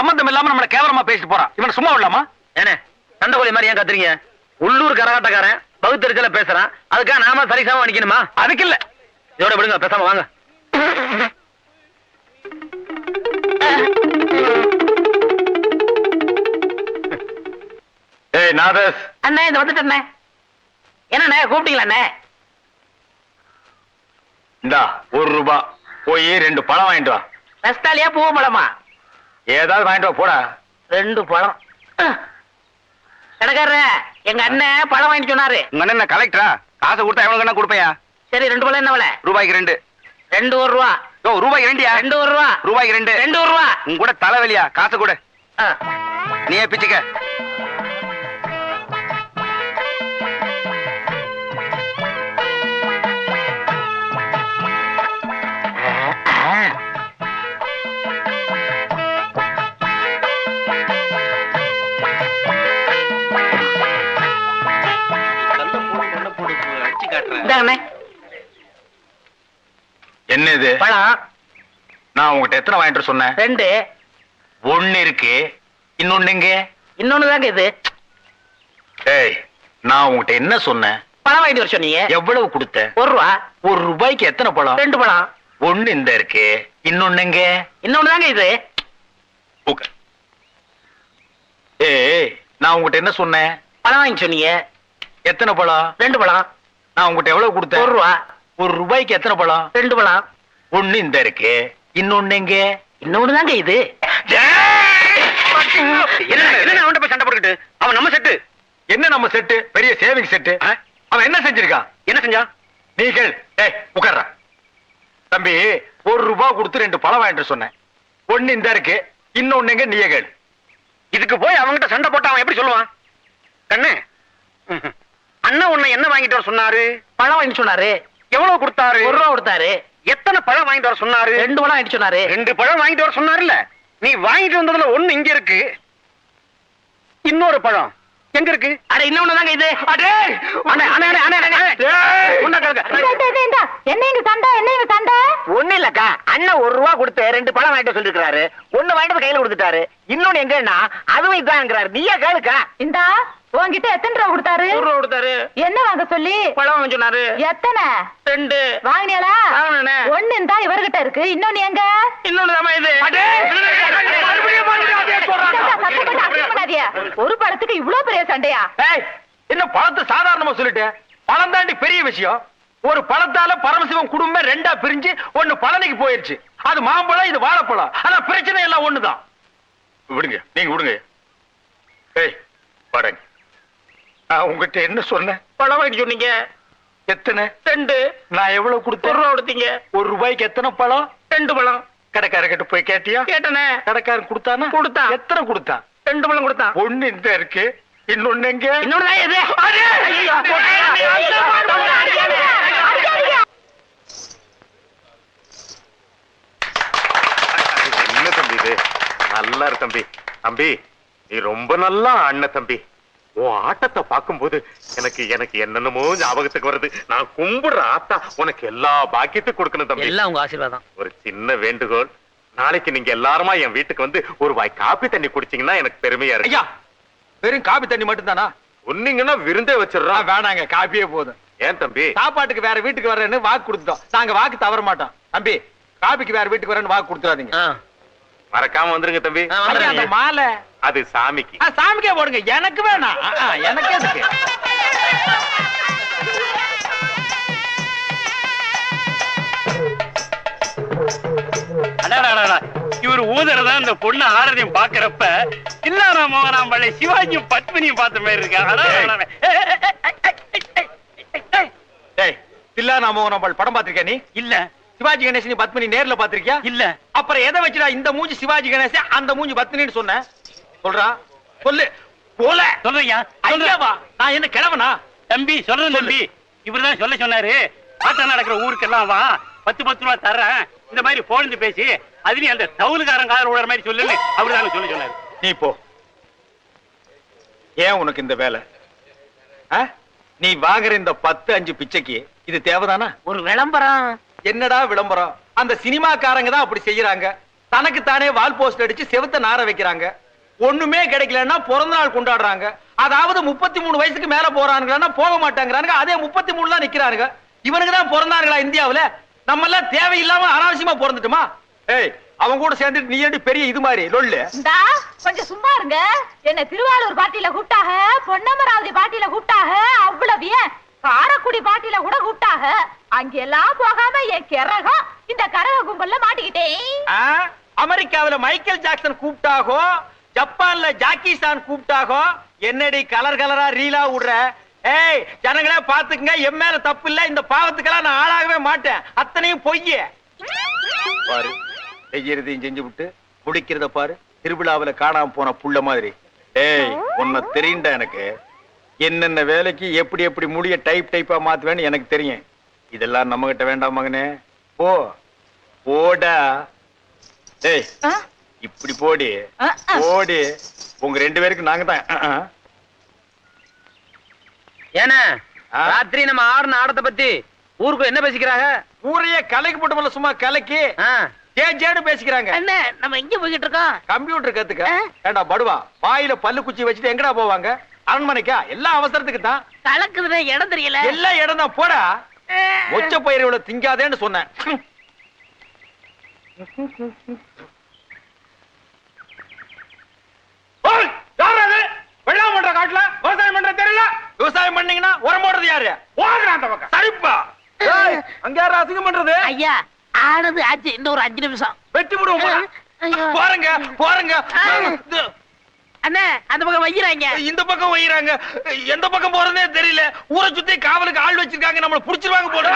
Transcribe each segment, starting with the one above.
சம்பந்தம் இல்லாம நம்மள கேவலமா பேசிட்டு போறான் இவன் சும்மா விடலாமா? ஏனே சண்டை மாதிரி ஏன் கத்துறீங்க? உள்ளூர் கரகாட்டக்காரன் பகுத்தறிச்சல பேசுறான். அதுக்காக நாம சரிசமா நிக்கணுமா அதுக்கு இல்ல. இதோட விடுங்க பேசாம வாங்க. ஏய் நாதஸ் அண்ணே இந்த வந்துட்டு அண்ணே. என்னண்ணே கூப்பிட்டீங்களா அண்ணே? இந்தா ஒரு ரூபா. போய் ரெண்டு பழம் வாங்கிட்டு வா. ரஸ்தாலியா பூ பழமா ஏதாவது வாங்கிட்டு போடா. ரெண்டு பழம். கடைக்காரர எங்க அண்ணன் பழம் வாங்கிட்டு சொன்னாரு. உங்க அண்ணன் கலெக்டரா காசை கொடுத்தா எவ்வளவு கண்ணா கொடுப்பையா? சரி ரெண்டு பழம் என்ன விலை? ரூபாய்க்கு ரெண்டு. ரெண்டு ஒரு ரூபா. ஓ ரூபாய்க்கு ரெண்டியா? ரெண்டு ஒரு ரூபா. ரூபாய்க்கு ரெண்டு. ரெண்டு ஒரு ரூபா. உங்க கூட தலைவலியா? காசு கொடு. நீயே பிச்சுக்க. இந்தாங்க அண்ணே என்ன இது பழம். நான் உங்ககிட்ட எத்தனை வாங்கிட்டு சொன்னேன்? ரெண்டு. ஒண்ணு இருக்கு இன்னொன்னு எங்க? இன்னொன்னு தாங்க இது. ஏய் நான் உங்ககிட்ட என்ன சொன்னேன்? பழம் வாங்கிட்டு வர சொன்னீங்க. எவ்வளவு கொடுத்த? ஒரு ரூபா. ஒரு ரூபாய்க்கு எத்தனை பழம்? ரெண்டு பழம். ஒண்ணு இந்த இருக்கு இன்னொன்னு எங்க? இன்னொன்னு தாங்க இது. ஏய் நான் உங்ககிட்ட என்ன சொன்னேன்? பழம் வாங்கி சொன்னீங்க. எத்தனை பழம்? ரெண்டு பழம். நான் உங்ககிட்ட எவ்வளவு கொடுத்தேன்? ஒரு ரூபா. ஒரு ரூபாய்க்கு எத்தனை பழம்? ரெண்டு பழம். ஒண்ணு இந்த இருக்கு இன்னொன்னு எங்க இன்னொன்னு தாங்க இது என்ன என்ன அவன்கிட்ட போய் சண்டை போட்டுக்கிட்டு? அவன் நம்ம செட்டு. என்ன நம்ம செட்டு? பெரிய சேவிங் செட்டு. அவன் என்ன செஞ்சிருக்கான்? என்ன செஞ்சான்? நீ கேள். ஏய் உட்கார்றா. தம்பி ஒரு ரூபாய் கொடுத்து ரெண்டு பழம் வாங்கிட்டு சொன்னேன். ஒண்ணு இந்த இருக்கு இன்னொன்னு எங்க நீயே கேள். இதுக்கு போய் அவன்கிட்ட சண்டை போட்டு அவன் எப்படி சொல்லுவான்? கண்ணு. அண்ணன் உன்னை என்ன வாங்கிட்டு வர சொன்னாரு? பழம் வாங்கிட்டு சொன்னாரு. எவ்வளவு கொடுத்தாரு? ஒரு ரூபா கொடுத்தாரு. எத்தனை பழம் வாங்கிட்டு வர சொன்னாரு? ரெண்டு பழம் வாங்கிட்டு சொன்னாரு. ரெண்டு பழம் வாங்கிட்டு வர சொன்னாருல்ல. நீ வாங்கிட்டு வந்ததுல ஒண்ணு இங்க இருக்கு. இன்னொரு பழம். எங்க இருக்கு? அட இன்னொன்னு தாங்க இது. அடே! அண்ணே, அண்ணே, அண்ணே, அண்ணே, அண்ணே. டேய், உன்னை கேளுங்க. என்ன இங்க சண்டை? என்ன இங்க சண்டை? ஒண்ணு இல்லக்கா. அண்ணன் ஒரு ரூபா கொடுத்து ரெண்டு பழம் வாங்கிட்டு சொல்லிருக்காரு ஒண்ணு வாங்கிட்டு கையில கொடுத்துட்டாரு. இன்னொன்னு எங்கன்னா அதுவும் இதாங்கிறாரு. நீயே கேளுக்கா. இந்தா உன்கிட்ட எத்தனை ரூபா கொடுத்தாரு? ரூபா கொடுத்தாரு. என்ன வாங்க சொல்லி? பழம் வாங்க சொன்னாரு. எத்தனை? ரெண்டு. வாங்கினியாலா. ஒண்ணு இந்தா இவர்கிட்ட இருக்கு. இன்னொன்னு எங்க? இன்னொன்னு இது. ஒரு படத்துக்கு இவ்ளோ பெரிய சண்டையா? ஏய், என்ன பழத்தை சாதாரணமா சொல்லிட்டேன் பழம் தாண்டி பெரிய விஷயம். ஒரு பழத்தால பரமசிவம் குடும்பம் ரெண்டா பிரிஞ்சு ஒண்ணு பழனிக்கு போயிருச்சு. அது மாம்பழம் இது வாழைப்பழம். ஆனா பிரச்சனை எல்லாம் ஒண்ணுதான். விடுங்க நீங்க விடுங்க. ஏய் பாருங்க. நான் உங்ககிட்ட என்ன சொன்னேன் பழம் வாங்கிட்டு சொன்னீங்க எத்தனை ரெண்டு நான் எவ்வளவு ஒரு கொடுத்தேன் ரூபா கொடுத்தீங்க ஒரு ரூபாய்க்கு எத்தனை பழம் ரெண்டு பழம் கடைக்காரர்கிட்ட போய் கேட்டியா கேட்டனே கடைக்காரன் கொடுத்தானா கொடுத்தான். எத்தனை கொடுத்தான் ரெண்டு பழம் கொடுத்தான் ஒண்ணு இந்த இருக்கு இன்னொன்னு எங்க என்ன தம்பி இது நல்லா இருக்கு தம்பி தம்பி நீ ரொம்ப நல்லா ஆடின தம்பி உன் ஆட்டத்தை பார்க்கும்போது எனக்கு எனக்கு என்னென்னமோ ஞாபகத்துக்கு வருது. நான் கும்பிடுற ஆத்தா உனக்கு எல்லா பாக்கியத்தையும் கொடுக்கணும் தம்பி. எல்லாம் உங்க ஆசீர்வாதம். ஒரு சின்ன வேண்டுகோள். நாளைக்கு நீங்க எல்லாருமா என் வீட்டுக்கு வந்து ஒரு வாய் காப்பி தண்ணி குடிச்சீங்கன்னா எனக்கு பெருமையா இருக்கு. ஐயா வெறும் காபி தண்ணி மட்டும் தானா சொன்னீங்கன்னா விருந்தே வச்சிடுறான் வேணாங்க காப்பியே போதும். ஏன் தம்பி? சாப்பாட்டுக்கு வேற வீட்டுக்கு வரேன்னு வாக்கு கொடுத்துட்டோம். நாங்க வாக்கு தவற மாட்டோம். தம்பி காபிக்கு வேற வீட்டுக்கு வரேன்னு வாக்கு கொடுத்துறாதீங்க ஆ. மறக்காம வந்துருங்க தம்பி. மாலை. அது சாமிக்கு. சாமிக்கே போடுங்க. எனக்கு வேணாம் எனக்கு அடடடடா. இவர் ஊதுறதா இந்த பொண்ணு ஆரதியும் பாக்குறப்ப இன்னாரா மோகனாம்பள்ளி சிவாஜியும் பத்மினியும் பார்த்த மாதிரி இருக்கா? அடடடடா. ஏய், ஏய், ஏய், ஏய், ஏய், ஏய், ஏய். டேய் தில்லா நாமோகனம்பாள் படம் பாத்திருக்கியா நீ? இல்ல. சிவாஜி கணேசன் பத்மினி நேர்ல பாத்திருக்கியா இல்ல. அப்புறம் எதை வச்சுடா இந்த மூஞ்சி சிவாஜி கணேசன் அந்த மூஞ்சி பத்மினின்னு சொன்ன? சொல்றா? சொல்லு. போல. சொல்றியா ஐயாவா? நான் என்ன கிழவனா? தம்பி சொல்றேன் தம்பி. இவர்தான் சொல்ல சொன்னாரு. ஆட்டம் நடக்கிற ஊருக்கெல்லாம் வா. பத்து பத்து ரூபா தர்றேன். இந்த மாதிரி போலந்து பேசி அதுலயும் அந்த தவுலுக்காரன் காதல் விடுற மாதிரி சொல்லுன்னு அவரு சொல்ல சொன்னாரு. நீ போ. ஏன் உனக்கு இந்த வேலை? ஆ? நீ வாங்குற இந்த பத்து அஞ்சு பிச்சைக்கு இது தேவைதானா? ஒரு விளம்பரம். என்னடா விளம்பரம்? அந்த சினிமாக்காரங்க தான் அப்படி செய்யறாங்க. தனக்கு தானே வால் போஸ்ட் அடிச்சு செவுத்த நார வைக்கிறாங்க. ஒண்ணுமே கிடைக்கலன்னா பிறந்த நாள் கொண்டாடுறாங்க. அதாவது முப்பத்தி மூணு வயசுக்கு மேல போறானுங்கன்னா போக மாட்டாங்கிறானுங்க. அதே முப்பத்தி மூணு தான் நிக்கிறானுங்க. இவனுக்கு தான் பிறந்தாங்களா இந்தியாவுல? நம்ம எல்லாம் தேவையில்லாம அனாவசியமா பிறந்துட்டுமா? ஏய் அவன் கூட சேர்ந்துட்டு நீ ஏண்டி பெரிய இது மாதிரி? லொல்லு. கொஞ்சம் சும்மா இருங்க. என்ன திருவாரூர் பாட்டியில கூப்பிட்டாக பொன்னமராவதி பாட்டியில கூப்பிட்டாக அவ்வளவு ஏன்? காரக்குடி பாட்டியில கூட கூப்பிட்டாக. அங்கெல்லாம் போகாம என் கிறகம் இந்த கரக கும்பல்ல மாட்டிக்கிட்டேன்? அமெரிக்காவுல மைக்கேல் ஜாக்சன் கூப்பிட்டாகோ? ஜப்பான்ல ஜாக்கி சான் கூப்பிட்டாகோ என்னடி கலர் கலரா ரீலா விடுற ஏய் ஜனங்களே பாத்துக்குங்க என் மேல தப்பு இல்ல இந்த பாவத்துக்கெல்லாம் நான் ஆளாகவே மாட்டேன். அத்தனையும் பொய்ய. பாரு செய்யறதையும் செஞ்சு விட்டு முடிக்கிறத பாரு திருவிழாவுல காணாம போன புள்ள மாதிரி. ஏய் உன்னை தெரியுண்டா எனக்கு. என்னென்ன வேலைக்கு எப்படி எப்படி முடிய டைப் டைப்பா மாத்துவேன்னு எனக்கு தெரியும். இதெல்லாம் நம்ம கிட்ட வேண்டாம் மகனே. போ. போடா. ஏய். ஆ? இப்படி போடி. போடி. உங்க ரெண்டு பேருக்கு நாங்க தான். ஏன்னா? ராத்திரி நம்ம ஆடின ஆடத்தை பத்தி ஊருக்கு என்ன பேசிக்கிறாங்க? ஊரையே கலைக்கு போட்டு சும்மா கலக்கி ஆ, ஜே ஜேன்னு பேசிக்கிறாங்க. அண்ணே நம்ம எங்க போய்கிட்டு இருக்கோம்? கம்ப்யூட்டர் கத்துக்க. ஏண்டா படுவா? வாயில பல்லு குச்சி வச்சுட்டு எங்கடா போவாங்க? அரண்மனைக்கா? எல்லா அவசரத்துக்கு தான். கலக்குதுன்னு இடம் தெரியல. எல்லா இடம் தான் போடா ஒச்ச பயிர் இவ்வளவு திங்காதேன்னு சொன்னேன். அசிங்கம் பண்றது? ஐயா ஆனது ஆச்சு. இந்த ஒரு அஞ்சு நிமிஷம். வெட்டி விடுவோம் போறங்க இது, அண்ணே அந்த பக்கம் வைக்கிறாங்க இந்த பக்கம் வைறாங்க எந்த பக்கம் போறதே தெரியல. ஊரை சுத்தி காவலுக்கு ஆள் வச்சிருக்காங்க. நம்மள புடிச்சிருவாங்க போல.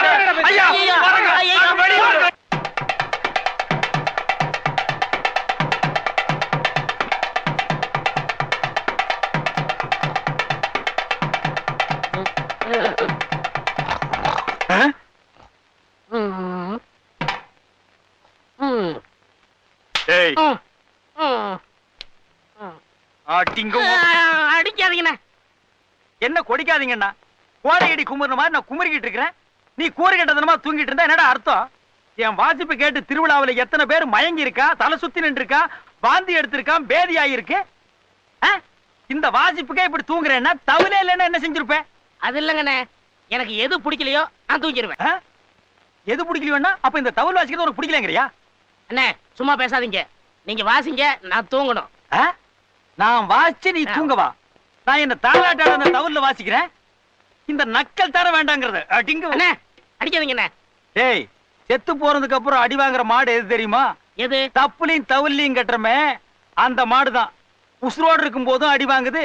ஐயா. ஐயோ, போறங்க உங்க- அடிக்காதீங்கண்ணே. என்ன கொடிக்காதீங்கண்ணா? கோடையடி குமுறின மாதிரி நான் குமுறிக்கிட்டு இருக்கிறேன். நீ கூறு கட்டதனமா தூங்கிட்டு இருந்தா என்னடா அர்த்தம்? என் வாசிப்பு கேட்டு திருவிழாவுல எத்தனை பேர் மயங்கி இருக்கா தலை சுத்தி நின்று இருக்கா வாந்தி எடுத்திருக்கான் பேதி ஆயிருக்கு ஆ? இந்த வாசிப்புக்கே இப்படி தூங்குறேன்னா தவிலே இல்லைன்னா என்ன செஞ்சிருப்பேன் அது இல்லைங்கண்ணே. எனக்கு எது பிடிக்கலையோ நான் தூக்கிடுவேன் ஆ? எது பிடிக்கலையோன்னா அப்ப இந்த தவில் வாசிக்கிறது உனக்கு பிடிக்கலங்கிறியா? அண்ணே சும்மா பேசாதீங்க. நீங்க வாசிங்க நான் தூங்கணும்? நான் வாசிச்சு நீ தூங்கவா. நான் என்ன தாளாட்டாட அந்த தவில்ல வாசிக்கிறேன்? இந்த நக்கல் தர வேண்டாங்கிறது. அடிங்க அண்ணே அடிக்காதீங்கண்ணே டேய் செத்து போறதுக்கு அப்புறம் அடி வாங்குற மாடு எது தெரியுமா? எது? தப்புலையும் தவிலையும் கட்டுறமே. அந்த மாடு தான் உசுரோடு இருக்கும் போதும் அடி வாங்குது.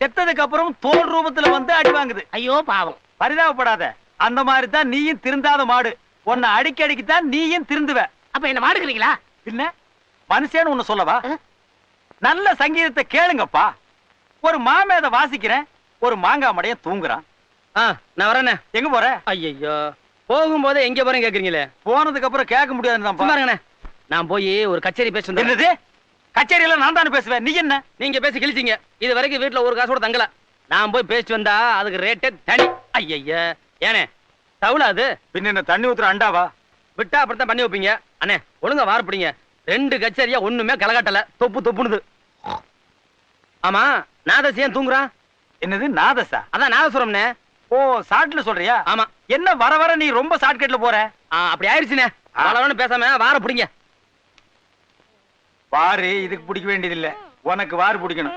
செத்ததுக்கு அப்புறம் தோல் ரூபத்துல வந்து அடி வாங்குது. ஐயோ பாவம். பரிதாபப்படாத. அந்த மாதிரி தான் நீயும் திருந்தாத மாடு. உன்னை அடிக்க அடிக்கத்தான் நீயும் திருந்துவ. அப்ப என்ன மாடுக்கிறீங்களா என்ன? மனுஷன்னு ஒண்ணு சொல்லவா? நல்ல சங்கீதத்தை கேளுங்கப்பா. ஒரு மாமேத வாசிக்கிறேன் ஒரு மாங்காய் மடையன் தூங்குறான். ஆ, நான் வரேண்ணே. எங்க போற? ஐயோ போகும்போதே எங்க போறேன் கேக்குறீங்களே? போனதுக்கு அப்புறம் கேட்க முடியாதுன்னு இருங்கண்ணே. நான் போய் ஒரு கச்சேரி பேசி என்னது? கச்சேரியில நான் தானே பேசுவேன். நீ என்ன? நீங்க பேசி கிழிச்சீங்க. இது வரைக்கும் வீட்டுல ஒரு காசு கூட தங்கல. நான் போய் பேசிட்டு வந்தா அதுக்கு ரேட்டே தனி. ஐயய்ய ஏனே தவுளா அது? பின்ன என்ன தண்ணி ஊத்துற அண்டாவா? விட்டா அப்படித்தான் பண்ணி வைப்பீங்க. அண்ணே ஒழுங்கா வாரப்பிடிங்க. ரெண்டு கச்சேரியா ஒண்ணுமே கலகாட்டல. தொப்பு தொப்புனுது. ஆமா நாதஸ் ஏன் தூங்குறான் என்னது நாதசா அதான் நாதசுரம்னே ஓ சாட்ல சொல்றியா? ஆமா. என்ன வர வர நீ ரொம்ப ஷார்ட்கட்ல போற? அப்படி ஆயிடுச்சுண்ணே ஆ. வளவன்னு பேசாம வார பிடிங்க. வாரு இதுக்கு பிடிக்க வேண்டியதில்ல. உனக்கு வாரு பிடிக்கணும்.